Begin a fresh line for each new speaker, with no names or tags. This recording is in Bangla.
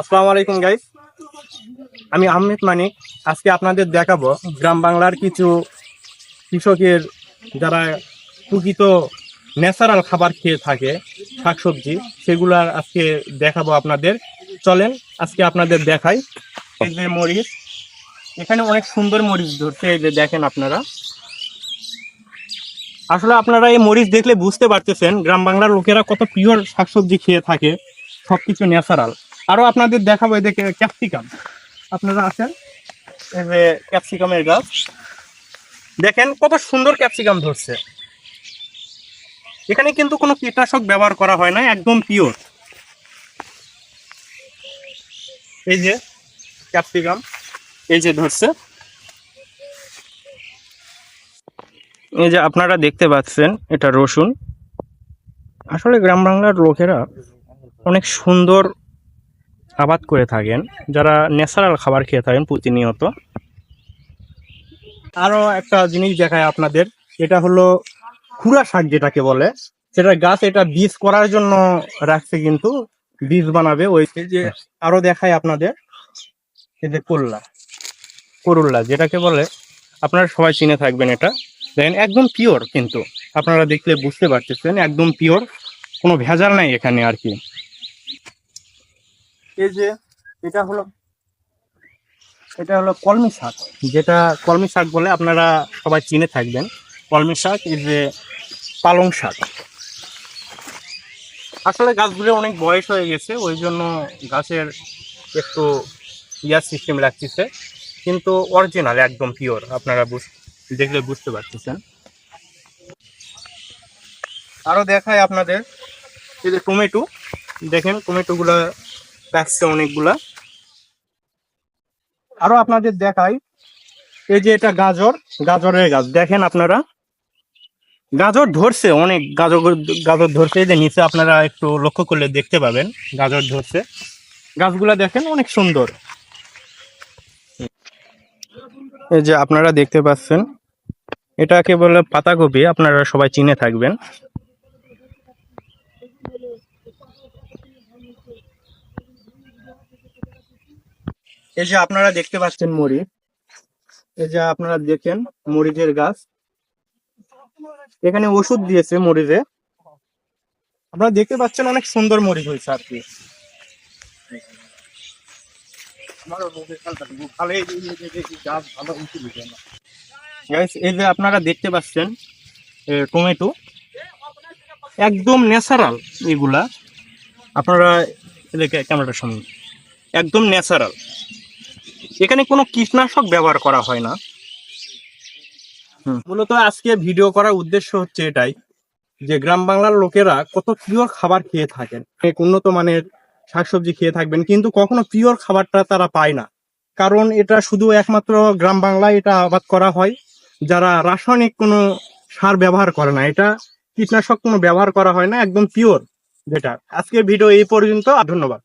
আসসালামু আলাইকুম গাইস আমি আহমেদ মানিক। আজকে আপনাদের দেখাবো গ্রাম বাংলার কিছু কৃষকের যারা প্রকৃত ন্যাচারাল খাবার খেয়ে থাকে, শাকসবজি, সেগুলার আজকে দেখাবো আপনাদের। চলেন, আজকে আপনাদের দেখাই। এই যে মরিচ। এখানে অনেক সুন্দর মরিচ ধরছে, এই যে দেখেন আপনারা। আসলে আপনারা এই মরিচ দেখলে বুঝতে পারতেছেন, গ্রাম বাংলার লোকেরা কত পিওর শাকসবজি খেয়ে থাকে, সবকিছু ন্যাচারাল। আরও আপনাদের দেখাবো এদিকে ক্যাপসিকাম। আপনারা আছেন? এই যে ক্যাপসিকামের গাছ। দেখেন কত সুন্দর ক্যাপসিকাম ধরছে। এখানে কিন্তু কোনো কীটনাশক ব্যবহার করা হয় না, একদম পিওর এই যে ক্যাপসিকাম, এই যে ধরছে। এই যে আপনারা দেখতে পাচ্ছেন, এটা রসুন। আসলে গ্রাম বাংলার লোকেরা অনেক সুন্দর আবাদ করে থাকেন, যারা ন্যাচারাল খাবার খেয়ে থাকেন প্রতিনিয়ত। আরও একটা জিনিস দেখায় আপনাদের, এটা হলো খুরা শাক যেটাকে বলে। সেটা গাছ এটা বীজ করার জন্য রাখছে কিন্তু, বীজ বানাবে ওই যে আরও দেখায় আপনাদের, এই যে করলা। করুল্লা যেটাকে বলে, আপনারা সবাই চিনে থাকবেন এটা। দেখেন, একদম পিওর কিন্তু, আপনারা দেখলে বুঝতে পারতেছেন, একদম পিওর কোনো ভেজাল নাই এখানে আর কি। এই যে এটা হলো এটা হলো কলমি শাক। যেটা কলমি শাক বলে আপনারা সবাই চিনে থাকবেন। কলমি শাক এই যে পালং শাক। আসলে গাছগুলো অনেক বয়স হয়ে গেছে, ওই জন্য গাছের একটু ইয়ার সিস্টেম লাগতেছে। কিন্তু অরিজিনাল একদম পিওর আপনারা দেখলে বুঝতে পারতেছেন। আরও দেখায় আপনাদের। এই যে টমেটো, দেখেন টমেটোগুলা পাকছে অনেকগুলা। আরও আপনাদের দেখাই, এই যে এটা গাজর, গাজরের গাছ, দেখেন আপনারা। গাজর ধরছে, অনেক গাজর গাজর ধরছে যে নিচে আপনারা একটু লক্ষ্য করলে দেখতে পাবেন, গাজর ধরছে। গাছগুলা দেখেন অনেক সুন্দর। এই যে আপনারা দেখতে পাচ্ছেন এটাকে বলে পাতাকপি, আপনারা সবাই চিনে থাকবেন। এই যে আপনারা দেখতে পাচ্ছেন মরিচ এই যে আপনারা দেখেন মরিচের গাছ। এখানে ওষুধ দিয়েছে মরিচে আপনারা দেখতে পাচ্ছেন অনেক সুন্দর মরিচ হয়েছে আর কি। এই যে আপনারা দেখতে পাচ্ছেন টমেটো, একদম ন্যাচারাল এগুলা। আপনারা ক্যামেরাটার সামনে একদম ন্যাচারাল এখানে কোনো কীটনাশক ব্যবহার করা হয় না। মূলত আজকে ভিডিও করার উদ্দেশ্য হচ্ছে এটাই, যে গ্রাম বাংলার লোকেরা কত পিওর খাবার খেয়ে থাকেন। এক উন্নত মানের শাকসবজি খেয়ে থাকবেন, কিন্তু কখনো পিওর খাবারটা তারা পায় না। কারণ এটা শুধু একমাত্র গ্রাম বাংলায় এটা আবাদ করা হয়, যারা রাসায়নিক কোনো সার ব্যবহার করে না। এটা কীটনাশক কোনো ব্যবহার করা হয় না, একদম পিওর যেটা। আজকে ভিডিও এই পর্যন্ত, ধন্যবাদ।